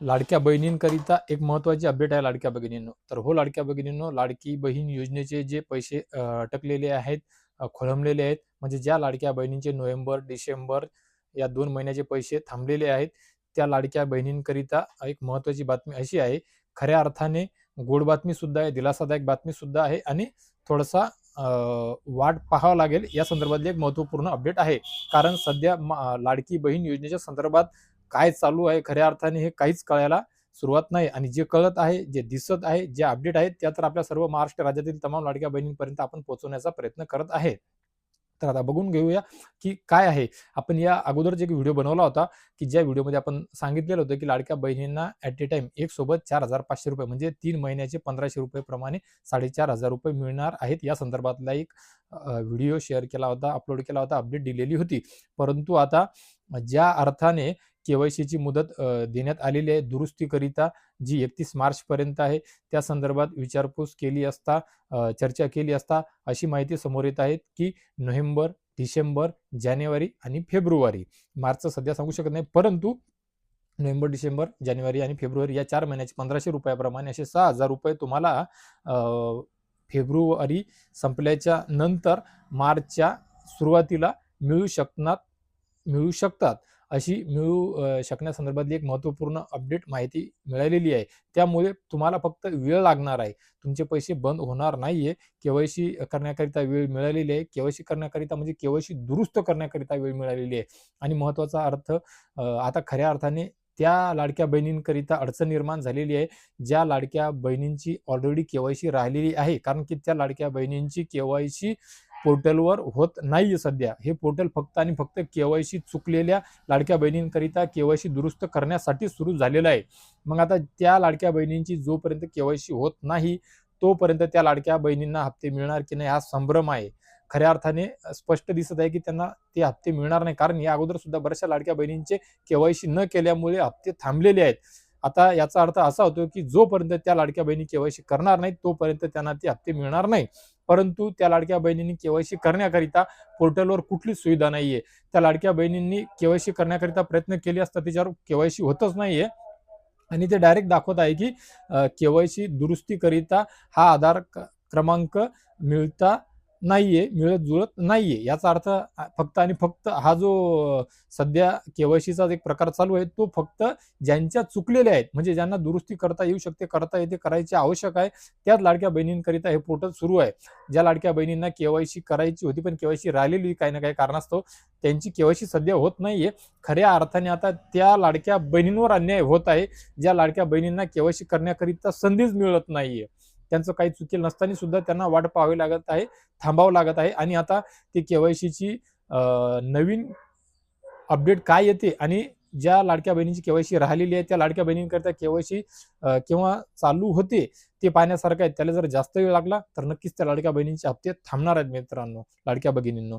लाडक्या बहिणींकरिता एक महत्त्वाची अपडेट आहे लाडक्या भगिनींनो तर हो लाडक्या भगिनींनो लाडकी बहीण योजनेचे जे पैसे अटकलेले आहेत खोळंबलेले आहेत म्हणजे ज्या लाडक्या बहिणींचे नोव्हेंबर डिसेंबर या दोन महिन्याचे पैसे थांबलेले आहेत त्या लाडक्या बहिणींकरिता एक महत्त्वाची बातमी अशी आहे खऱ्या अर्थाने गोड बातमी सुद्धा आहे दिलासादायक बातमी सुद्धा आहे आणि थोडासा वाट पाहावं लागेल या संदर्भातली एक महत्त्वपूर्ण अपडेट आहे. कारण सध्या म- लाडकी बहीण योजनेच्या संदर्भात काय चालू आहे खऱ्या अर्थाने हे काहीच कळायला सुरुवात नाही. आणि जे कळत आहे जे दिसत आहे जे अपडेट आहेत त्या तर आपल्या सर्व महाराष्ट्र राज्यातील तमाम लाडक्या बहिणींपर्यंत आपण पोहोचवण्याचा प्रयत्न करत आहे. तर आता बघून घेऊया की काय आहे. आपण या अगोदर एक व्हिडिओ बनवला होता की ज्या व्हिडिओमध्ये आपण सांगितलेलं होतं की लाडक्या बहिणींना ॲट ए टाइम एक सोबत चार हजार पाचशे रुपये म्हणजे तीन महिन्याचे पंधराशे रुपये प्रमाणे साडेचार हजार रुपये मिळणार आहेत. या संदर्भातला एक व्हिडिओ शेअर केला होता अपलोड केला होता अपडेट दिलेली होती. परंतु आता ज्या अर्थाने केवायसीची मुदत देण्यात आलेली आहे. दुरुस्तीकरिता जी एकतीस मार्च पर्यंत आहे त्या संदर्भात विचारपूस केली असता चर्चा केली असता अशी माहिती समोर येत आहेत की नोव्हेंबर डिसेंबर जानेवारी आणि फेब्रुवारी मार्चचं सध्या सांगू शकत नाही परंतु नोव्हेंबर डिसेंबर जानेवारी आणि फेब्रुवारी या चार महिन्याचे पंधराशे रुपयाप्रमाणे असे सहा हजार रुपये तुम्हाला फेब्रुवारी संपल्याच्या नंतर मार्चच्या सुरुवातीला मिळू शकणार मिळू शकतात. अशी मिळू शकण्यासंदर्भातली एक महत्त्वपूर्ण अपडेट माहिती मिळालेली आहे. त्यामुळे तुम्हाला फक्त वेळ लागणार आहे. तुमचे पैसे बंद होणार नाहीये. केवायसी करण्याकरिता वेळ मिळालेली आहे. केवायसी करण्याकरिता म्हणजे केवायसी दुरुस्त करण्याकरिता वेळ मिळालेली आहे. आणि महत्त्वाचा अर्थ आता खऱ्या अर्थाने त्या लाडक्या बहिणींकरिता अडचण निर्माण झालेली आहे. ज्या लाडक्या बहिणींची ऑलरेडी केवायसी राहिलेली आहे. कारण की त्या लाडक्या बहिणींची केवायसी पोर्टलवर होत नाही सध्या. हे पोर्टल फक्त आणि फक्त केवायसी चुकलेल्या लाडक्या बहिणींकरिता केवायसी दुरुस्त करण्यासाठी सुरू झालेलं आहे. मग आता त्या लाडक्या बहिणींची जोपर्यंत केवायसी होत नाही तोपर्यंत त्या लाडक्या बहिणींना हप्ते मिळणार की नाही हा संभ्रम आहे. खऱ्या अर्थाने स्पष्ट दिसत आहे की त्यांना ते हप्ते मिळणार नाही. कारण या अगोदर सुद्धा बऱ्याचशा लाडक्या बहिणींचे केवायसी न केल्यामुळे हप्ते थांबलेले आहेत. आता याचा अर्थ असा होतो की जोपर्यंत त्या लाडक्या बहिणी केवायसी करणार नाहीत तोपर्यंत त्यांना ते हप्ते मिळणार नाही. परंतु त्या लाडक्या बहिणींनी केवायसी करण्याकरिता पोर्टलवर कुठलीच सुविधा नाहीये. त्या लाडक्या बहिणींनी केवायसी करण्याकरिता प्रयत्न केले असता त्याच्यावर केवायसी होतच नाहीये. आणि ते डायरेक्ट दाखवत आहे की केवायसी दुरुस्तीकरिता हा आधार क- क्रमांक मिळता नाहीये मिळत जुळत नाहीये. याचा अर्थ फक्त आणि फक्त हा जो सध्या केवायसीचा एक प्रकार चालू आहे तो फक्त ज्यांच्या चुकलेल्या आहेत म्हणजे ज्यांना दुरुस्ती करता येऊ शकते करता येते करायचे आवश्यक आहे त्याच लाडक्या बहिणींकरिता हे पोर्टल सुरू आहे. ज्या लाडक्या बहिणींना केवायसी करायची होती पण केवायसी राहिलेली काही ना काही कारणास्तव त्यांची केवायसी सध्या होत नाहीये. खऱ्या अर्थाने आता त्या लाडक्या बहिणींवर अन्याय होत आहे. ज्या लाडक्या बहिणींना केवायसी करण्याकरिता संधीच मिळत नाहीये. त्यांचं काही चुकील नसताना सुद्धा त्यांना वाट पाहावी लागत आहे थांबावं लागत आहे. आणि आता ते केवायसीची नवीन अपडेट काय येते आणि ज्या लाडक्या बहिणींची केवायसी राहिलेली आहे त्या लाडक्या बहिणींकरता केवायसी केव्हा चालू होते ते पाहण्यासारखं आहे. त्याला जर जास्त वेळ लागला तर नक्कीच त्या लाडक्या बहिणींचे हप्ते थांबणार आहेत मित्रांनो लाडक्या भगिनींनो.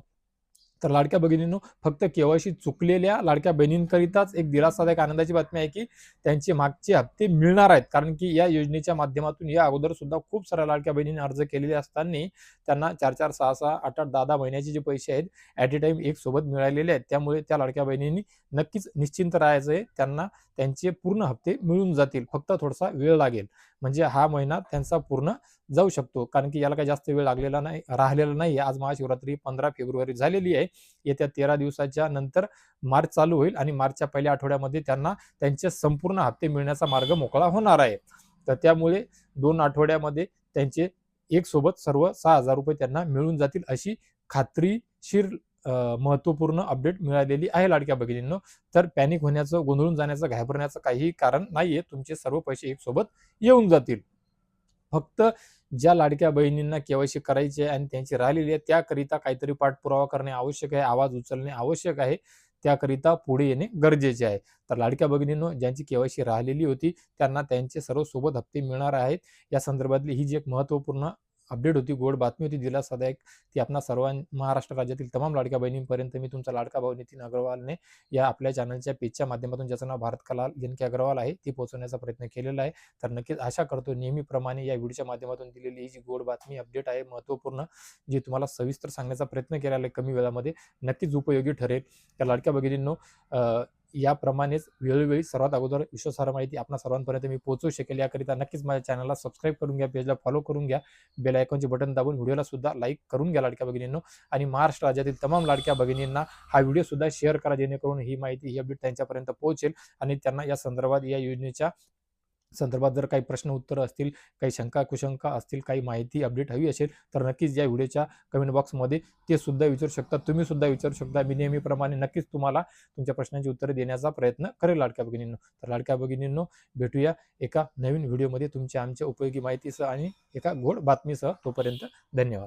तर लाडक्या भगिनींनो फक्त केवायसी चुकलेल्या लाडक्या बहिणींकरिताच एक दिलासादायक आनंदाची बातमी आहे की त्यांचे मागचे हप्ते मिळणार आहेत. कारण की या योजनेच्या माध्यमातून या अगोदर सुद्धा खूप साऱ्या लाडक्या बहिणींनी अर्ज केलेले असताना त्यांना चार चार सहा सहा आठ आठ दहा दहा महिन्याचे जे पैसे आहेत ॲट ए टाइम एक सोबत मिळालेले आहेत. त्यामुळे त्या लाडक्या बहिणींनी नक्कीच निश्चिंत राहायचं आहे. त्यांना त्यांचे पूर्ण हप्ते मिळून जातील. फक्त थोडासा वेळ लागेल. म्हणजे हा महिना त्यांचा पूर्ण जाऊ शकतो. कारण की याला काही जास्त वेळ लागलेला नाही राहिलेला नाही आज महाशिवरात्री पंधरा फेब्रुवारी झालेली आहे. येत्या तेरा दिवसाच्या नंतर मार्च चालू होईल आणि मार्चच्या पहिल्या आठवड्यामध्ये त्यांना त्यांचे संपूर्ण हप्ते मिळण्याचा मार्ग मोकळा होणार आहे. तर त्यामुळे दोन आठवड्यामध्ये त्यांचे एक सोबत सर्व सहा हजार रुपये त्यांना मिळून जातील अशी खात्रीशीर महत्त्वपूर्ण महत्त्वपूर्ण अपडेट मिळालेली आहे लाडक्या भगिनींनो तर पॅनिक होण्याचं गोंधळून जाण्याचं घाबरण्याचं काहीही कारण नाहीये. तुमचे सर्व पैसे एक सोबत येऊन जातील. फक्त ज्या लाडक्या बहिणींना केवायसी करायची आहे आणि त्यांची राहिलेली आहे त्याकरिता काहीतरी पाठपुरावा करणे आवश्यक आहे आवाज उचलणे आवश्यक आहे त्याकरिता पुढे येणे गरजेचे आहे. तर लाडक्या भगिनींनो ज्यांची केवायसी राहिलेली होती त्यांना त्यांचे सर्व सोबत हप्ते मिळणार आहेत. या संदर्भातली ही जी एक महत्त्वपूर्ण अपडेट होती गोड बातमी होती. दिलासादायक ती आपणा सर्वां महाराष्ट्र राज्यातील तमाम लाडक्या बहिणींपर्यंत मी तुमचा लाडका भाऊ नितीन अग्रवालने या आपल्या चॅनलच्या पेजच्या माध्यमातून ज्याचं नाव भारत कला एन के अग्रवाल आहे ती पोहोचवण्याचा प्रयत्न केलेला आहे. तर नक्कीच आशा करतो नेहमीप्रमाणे या व्हिडिओच्या माध्यमातून दिलेली ही जी गोड बातमी अपडेट आहे महत्त्वपूर्ण जी तुम्हाला सविस्तर सांगण्याचा प्रयत्न केलेला आहे कमी वेळामध्ये नक्कीच उपयोगी ठरेल. त्या लाडक्या भगिनींनो याप्रमाणेच वेळोवेळी सर्वात अगोदर विश्वासार्ह माहिती आपणा सर्वांपर्यंत मी पोहोचवू शकेल. याकरिता नक्कीच माझ्या चॅनलला सबस्क्राईब करून घ्या पेजला फॉलो करून घ्या. बेल आयकॉनचे बटन दाबून व्हिडिओला सुद्धा लाईक करून घ्या लाडक्या भगिनींनो आणि महाराष्ट्र राज्यातील तमाम लाडक्या भगिनींना हा व्हिडिओ सुद्धा शेअर करा जेणेकरून ही माहिती ही अपडेट त्यांच्यापर्यंत पोहोचेल. आणि त्यांना या संदर्भात या योजनेच्या संदर्भात जर काही प्रश्न उत्तरं असतील काही शंका कुशंका असतील काही माहिती अपडेट हवी असेल तर नक्कीच या व्हिडिओच्या कमेंट बॉक्समध्ये ते सुद्धा विचारू शकता. तुम्ही सुद्धा विचारू शकता. मी नेहमीप्रमाणे नक्कीच तुम्हाला तुमच्या प्रश्नांची उत्तरे देण्याचा प्रयत्न करेल लाडक्या भगिनींनो. तर लाडक्या भगिनींनो भेटूया एका नवीन व्हिडिओमध्ये तुमच्या आमच्या उपयोगी माहितीसह आणि एका गोड बातमीसह. तोपर्यंत धन्यवाद.